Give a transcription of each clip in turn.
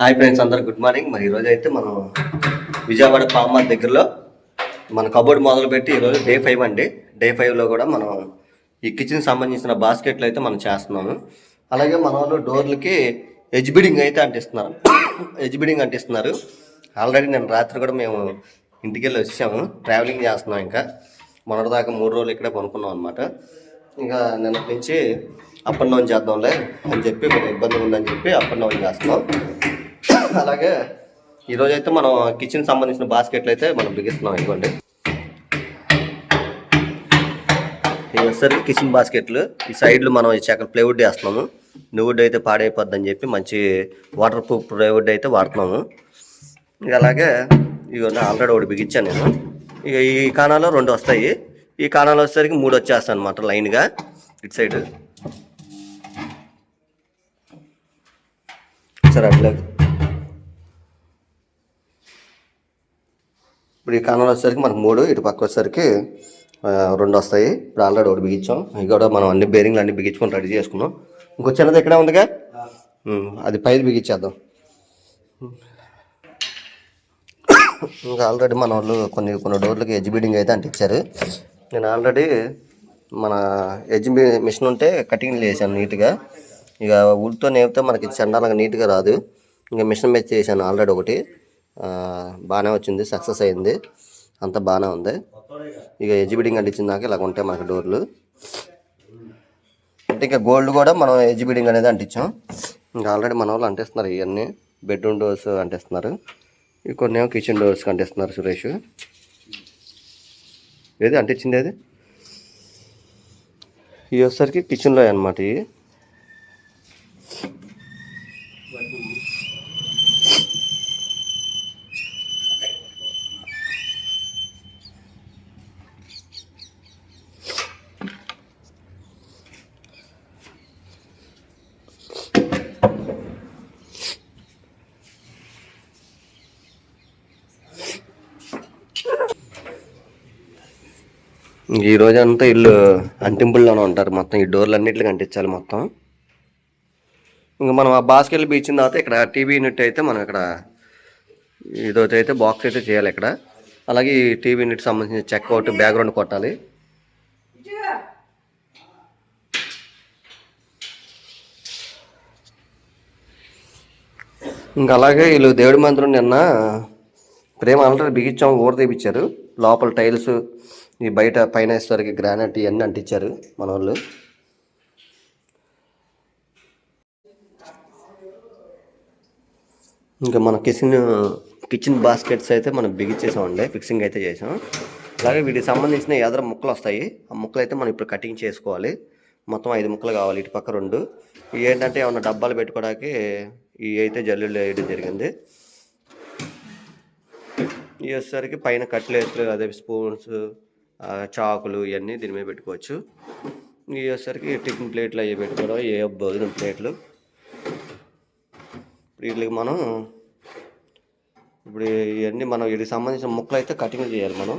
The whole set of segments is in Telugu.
హాయ్ ఫ్రెండ్స్ అందరు గుడ్ మార్నింగ్ మరి ఈరోజు అయితే మనం విజయవాడ పామార్ దగ్గరలో మన కబోర్డ్ మొదలు పెట్టి ఈరోజు డే ఫైవ్ అండి. డే ఫైవ్లో కూడా మనం ఈ కిచెన్ సంబంధించిన బాస్కెట్లు అయితే మనం చేస్తున్నాము. అలాగే మన వాళ్ళు డోర్లకి ఎజ్బిడింగ్ అయితే అంటిస్తున్నారు. ఎడ్జ్ బిడింగ్ అంటిస్తున్నారు. ఆల్రెడీ నేను రాత్రి కూడా మేము ఇంటికి వెళ్ళి వచ్చాము. ట్రావెలింగ్ చేస్తున్నాం ఇంకా. మొన్నటిదాకా మూడు రోజులు ఇక్కడే కొనుక్కున్నాం అనమాట ఇంకా నిన్నటి నుంచి అప్ అండ్ డౌన్ చేద్దాంలే అని చెప్పి కొంచెం ఇబ్బంది ఉందని చెప్పి అప్ అండ్ డౌన్ చేస్తున్నాం. అలాగే ఈరోజు అయితే మనం కిచెన్ సంబంధించిన బాస్కెట్లు అయితే మనం బిగిస్తున్నాం ఇవ్వండి ఇవి వచ్చేసరికి కిచెన్ బాస్కెట్లు ఈ సైడ్లు మనం ఈ చెక్క ప్లైవుడ్ వేస్తున్నాము. నువ్వుడ్ అయితే పాడైపోద్దని చెప్పి మంచి వాటర్ ప్రూఫ్ ప్లైవుడ్ అయితే వాడుతున్నాము. ఇక అలాగే ఇవన్నీ ఆల్రెడీ ఒకటి బిగించాను నేను. ఇక ఈ కాణాలో రెండు వస్తాయి. ఈ కాణాలు వచ్చేసరికి మూడు వచ్చేస్తాను అనమాట లైన్గా ఇటు సైడ్ సరే అట్లా ఇప్పుడు ఈ కాణాలు వచ్చేసరికి మనకు మూడు ఇటు పక్క వచ్చేసరికి రెండు వస్తాయి. ఇప్పుడు ఆల్రెడీ ఒకటి బిగించాం. ఇవి కూడా మనం అన్ని బేరింగ్లు అన్ని బిగించుకొని రెడీ చేసుకున్నాం. ఇంకో చిన్నది ఇక్కడే ఉందిగా? అది పైది బిగించేద్దాం. ఇంకా ఆల్రెడీ మన వాళ్ళు కొన్ని కొన్ని డోర్లకి ఎడ్జ్ బీడింగ్ అయితే అంటించారు. నేను ఆల్రెడీ మన ఎడ్జ్ మిషన్ ఉంటే కటింగ్ చేశాను నీట్గా. ఇక వుడ్తో నేపితే మనకి చండాలంగా నీట్గా రాదు. ఇంకా మిషన్ మీద చేశాను ఆల్రెడీ ఒకటి. బాగానే వచ్చింది సక్సెస్ అయింది. అంతా బాగానే ఉంది. ఇక ఎడ్జ్ బీడింగ్ అంటించిన దాకా ఇలాగ ఉంటాయి మనకి డోర్లు. అంటే ఇంకా గోల్డ్ కూడా మనం ఎడ్జ్ బీడింగ్ అనేది అంటించాం. ఇంకా ఆల్రెడీ మన వాళ్ళు అంటిస్తున్నారు ఇవన్నీ. బెడ్రూమ్ డోర్స్ అంటిస్తున్నారు. ఇవి కొన్ని ఏమో కిచెన్ డోర్స్ అంటిస్తున్నారు సురేష్. ఏది అంటించింది అది? ఇవి వచ్చేసరికి కిచెన్లో అనమాట ఇవి. ఈ రోజు అంతా ఇల్లు అంటింపుల్లోనే ఉంటారు. మొత్తం ఈ డోర్లు అన్నిటికి అంటించాలి మొత్తం. ఇంకా మనం ఆ బాస్కెట్ బీచ్ తర్వాత ఇక్కడ టీవీ యూనిట్ అయితే మనం ఇక్కడ ఇదైతే అయితే బాక్స్ అయితే చేయాలి ఇక్కడ. అలాగే ఈ టీవీ యూనిట్ సంబంధించిన చెక్ అవుట్ బ్యాక్గ్రౌండ్ కొట్టాలి. ఇంకా అలాగే వీళ్ళు దేవుడి మంత్రం నిన్న ప్రేమ ఆల్రెడీ బిగించాము ఊర తెప్పించారు లోపల టైల్స్ ఈ బయట పైన వేసేసరికి గ్రానైట్ ఇవన్నీ అంటించారు మన వాళ్ళు ఇంకా మన కిచెన్ కిచెన్ బాస్కెట్స్ అయితే మనం బిగించేసామండి ఫిక్సింగ్ అయితే చేసాం. అలాగే వీటికి సంబంధించిన ఎదర ముక్కలు వస్తాయి. ఆ ముక్కలు అయితే మనం ఇప్పుడు కటింగ్ చేసుకోవాలి. మొత్తం ఐదు ముక్కలు కావాలి ఇటు పక్క రెండు. ఏంటంటే ఏమన్నా డబ్బాలు పెట్టుకోవడానికి ఇవి అయితే జల్లులు వేయడం జరిగింది. ఇవి వచ్చేసరికి పైన కట్లెట్లు అదే స్పూన్స్ చాకులు ఇవన్నీ దీని మీద పెట్టుకోవచ్చు. ఇవి వచ్చేసరికి టిఫిన్ ప్లేట్లు అవి పెట్టుకోవడం ఏ భోజనం ప్లేట్లు. ఇప్పుడు వీటికి మనం ఇప్పుడు ఇవన్నీ మనం వీటికి సంబంధించిన ముక్కలు అయితే కటింగ్ చేయాలి మనం.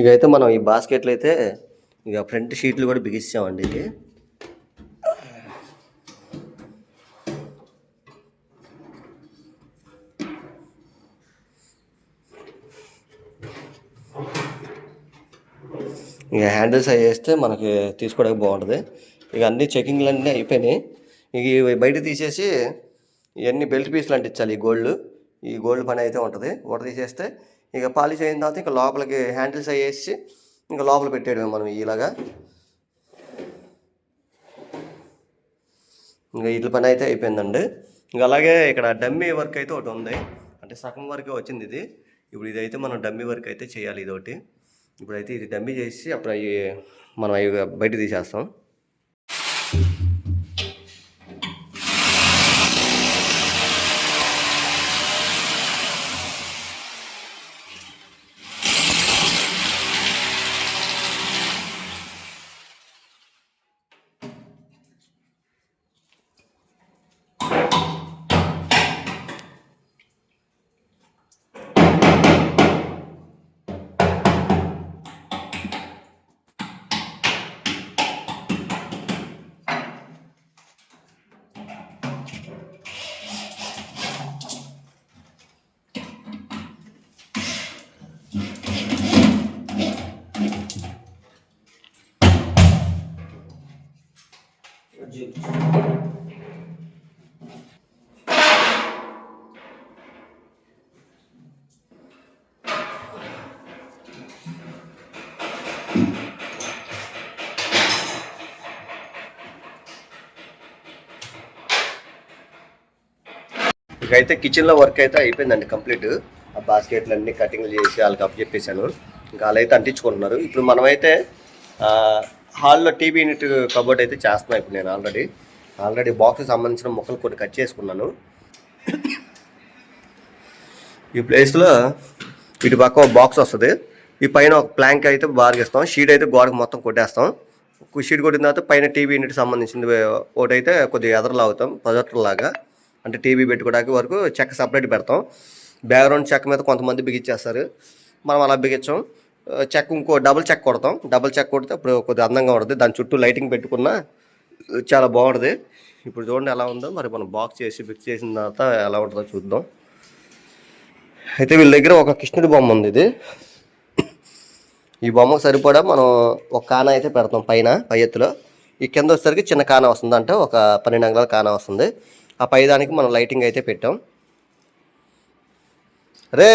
ఇక అయితే మనం ఈ బాస్కెట్లు అయితే ఇక ఫ్రంట్ షీట్లు కూడా బిగిస్తామండి ఇది. ఇక హ్యాండిల్స్ అవి వేస్తే మనకి తీసుకోవడానికి బాగుంటుంది. ఇక అన్ని చెకింగ్లు అన్నీ అయిపోయినాయి. ఇక ఇవి బయట తీసేసి ఇవన్నీ బెల్ట్ పీసులు అంటించాలి ఈ గోల్డ్. ఈ గోల్డ్ పని అయితే ఉంటుంది. ఒకటి తీసేస్తే ఇక పాలిష్ అయిన తర్వాత ఇంకా లోపలికి హ్యాండిల్స్ అయ్యేసి ఇంకా లోపల పెట్టేయడమే మనం ఇలాగా. ఇంకా ఇట్ల పని అయితే అయిపోయిందండి. ఇంకా అలాగే ఇక్కడ డమ్మీ వర్క్ అయితే ఒకటి ఉంది. అంటే సగం వరకే వచ్చింది ఇది. ఇప్పుడు ఇదైతే మనం డమ్మీ వర్క్ అయితే చేయాలి ఇది ఒకటి ఇప్పుడైతే ఇది డమ్మీ చేసి అప్పుడు అవి మనం అవి బయట తీసేస్తాం. ఇకైతే కిచెన్లో వర్క్ అయితే అయిపోయిందండి కంప్లీట్ ఆ బాస్కెట్లు అన్ని కటింగ్లు చేసి వాళ్ళకి అప్ చెప్పేశాను. ఇంకా వాళ్ళు అయితే అంటించుకుంటున్నారు. ఇప్పుడు మనమైతే హాల్లో టీవీ యూనిట్ కబోర్డ్ అయితే చేస్తున్నాను ఇప్పుడు నేను ఆల్రెడీ ఆల్రెడీ బాక్స్ సంబంధించిన మొక్కలు కొన్ని కట్ చేసుకున్నాను. ఈ ప్లేస్లో ఇటు పక్క బాక్స్ వస్తుంది. ఈ పైన ఒక ప్లాంక్ అయితే బార్గిస్తాం షీట్ అయితే గోడకు మొత్తం కొట్టేస్తాం. షీట్ కొట్టిన తర్వాత పైన టీవీ యూనిట్ సంబంధించింది ఒకటి అయితే కొద్దిగా ఎదరలాగుతాం. ప్రొజెక్టర్ లాగా. అంటే టీవీ పెట్టుకోవడానికి వరకు చెక్క సపరేట్ పెడతాం. బ్యాక్గ్రౌండ్ చెక్క మీద కొంతమంది బిగించేస్తారు. మనం అలా బిగించాం. చెక్ ఇంకో డబుల్ చెక్ కొడతాం. డబుల్ చెక్ కొడితే అప్పుడు కొద్దిగా అందంగా ఉంటుంది దాని చుట్టూ లైటింగ్ పెట్టుకున్నా చాలా బాగుంటుంది ఇప్పుడు చూడండి ఎలా ఉందో. మరి మనం బాక్స్ చేసి ఫిక్స్ చేసిన తర్వాత ఎలా ఉంటుందో చూద్దాం. అయితే వీళ్ళ దగ్గర ఒక కృష్ణుడి బొమ్మ ఉంది ఇది. ఈ బొమ్మకు సరిపడా మనం ఒక కాన అయితే పెడతాం పైన పై ఎత్తులో. ఈ కింద వచ్చేసరికి చిన్న కాన వస్తుంది అంటే ఒక పన్నెండు అంగుళాల కాన వస్తుంది. ఆ పై దానికి మనం లైటింగ్ అయితే పెట్టాం. రే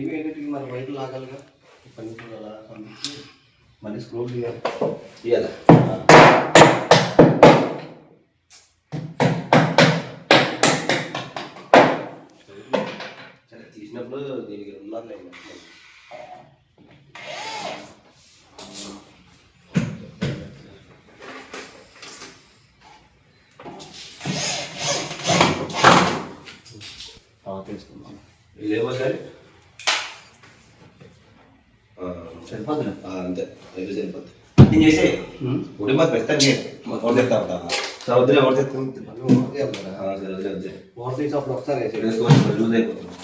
ఏంటి మన వైర్లు లాగాలిగా. ఇప్పటి నుంచి అలా పంపించి మళ్ళీ స్క్రూ తీయాలి? ఇవాళ సరే తీసినప్పుడు దీనికి రెండున్నర తర్వాత అంతే. అయితే చేసి. ఉడి మాకు అప్పుడు ఒకసారి లూజ్ అయిపోతుంది.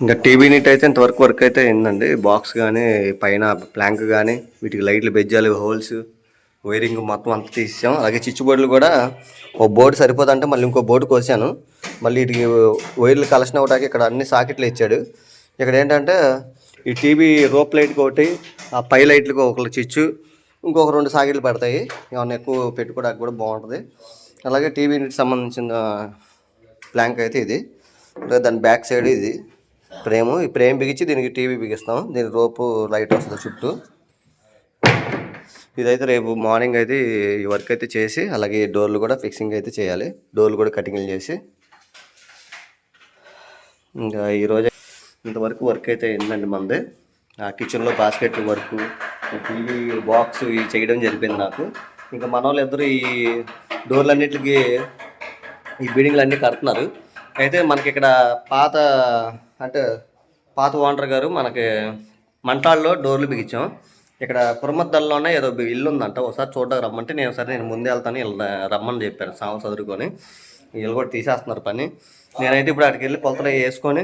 ఇంకా టీవీ నీట్ అయితే ఇంతవరకు వర్క్ అయితే అయిందండి. బాక్స్ కానీ పైన ప్లాంక్ కానీ వీటికి లైట్లు బెజ్జాలు హోల్స్ వైరింగ్ మొత్తం అంతా తీసాం అలాగే చిచ్చు బోర్డులు కూడా ఒక బోర్డు సరిపోదంటే మళ్ళీ ఇంకో బోర్డు కోసాను. మళ్ళీ వీటికి వైర్లు కలెక్షన్ అవ్వడానికి ఇక్కడ అన్ని సాకెట్లు ఇచ్చాడు. ఇక్కడ ఏంటంటే ఈ టీవీ రోప్ లైట్కి ఒకటి ఆ పై లైట్లకు ఒక చిచ్చు ఇంకొక రెండు సాకెట్లు పెడతాయి. ఏమన్నా ఎక్కువ పెట్టుకోవడానికి కూడా బాగుంటుంది. అలాగే టీవీకి సంబంధించిన ప్లాంక్ అయితే ఇది. దాని బ్యాక్ సైడ్ ఇది ఫ్రేము. ఈ ఫ్రేమ్ బిగించి దీనికి టీవీ బిగిస్తాం. దీని రోపు లైట్ వస్తుంది చుట్టూ. ఇదైతే రేపు మార్నింగ్ అయితే ఈ వర్క్ అయితే చేసి అలాగే డోర్లు కూడా ఫిక్సింగ్ అయితే చేయాలి. డోర్లు కూడా కటింగ్లు చేసి. ఇంకా ఈరోజు ఇంతవరకు వర్క్ అయితే అయిందండి మనది ఆ కిచెన్లో బాస్కెట్ వర్క్ టీవీ బాక్స్ ఇవి చేయడం జరిపింది నాకు. ఇంకా మన వాళ్ళు ఇద్దరు ఈ డోర్లన్నిటికి ఈ బిల్డింగ్లు అన్నీ కడుతున్నారు. అయితే మనకి ఇక్కడ పాత అంటే పాత ఓనర్ గారు మనకి మంటాల్లో డోర్లు బిగించాం. ఇక్కడ పురమద్దల్లోనే ఏదో ఇల్లు ఉందంట ఒకసారి చూడడానికి రమ్మంటే నేను సరే నేను ముందే వెళ్తాను వీళ్ళ రమ్మని చెప్పాను సామ చదువుకొని వీళ్ళు కూడా తీసేస్తున్నారు పని. నేనైతే ఇప్పుడు అక్కడికి వెళ్ళి కొలతలు వేసుకొని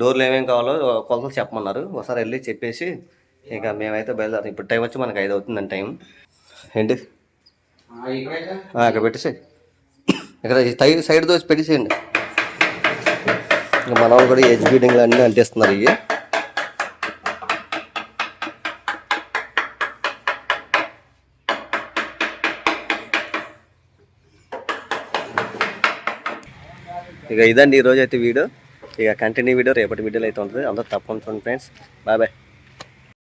డోర్లు ఏమేమి కావాలో కొలతలు చెప్పమన్నారు. ఒకసారి వెళ్ళి చెప్పేసి ఇక మేమైతే బయలుదేరం ఇప్పుడు టైం వచ్చి మనకి ఐదు అవుతుందండి టైం. ఏంటి? ఇక్కడ పెట్టేసి. ఇక్కడ సైడ్ సైడ్ దోసి పెట్టేసేయండి. ఇంకా మన వాళ్ళు కూడా ఏజ్ బీడింగ్లు అన్నీ అంటిస్తున్నారు ఇవి. ఇక ఇదండి ఈరోజు అయితే వీడియో. ఇక కంటిన్యూ వీడియో రేపటి వీడియోలో అయితే ఉంటుంది. అందరూ తప్పకుండా చూడండి ఫ్రెండ్స్ బాయ్ బాయ్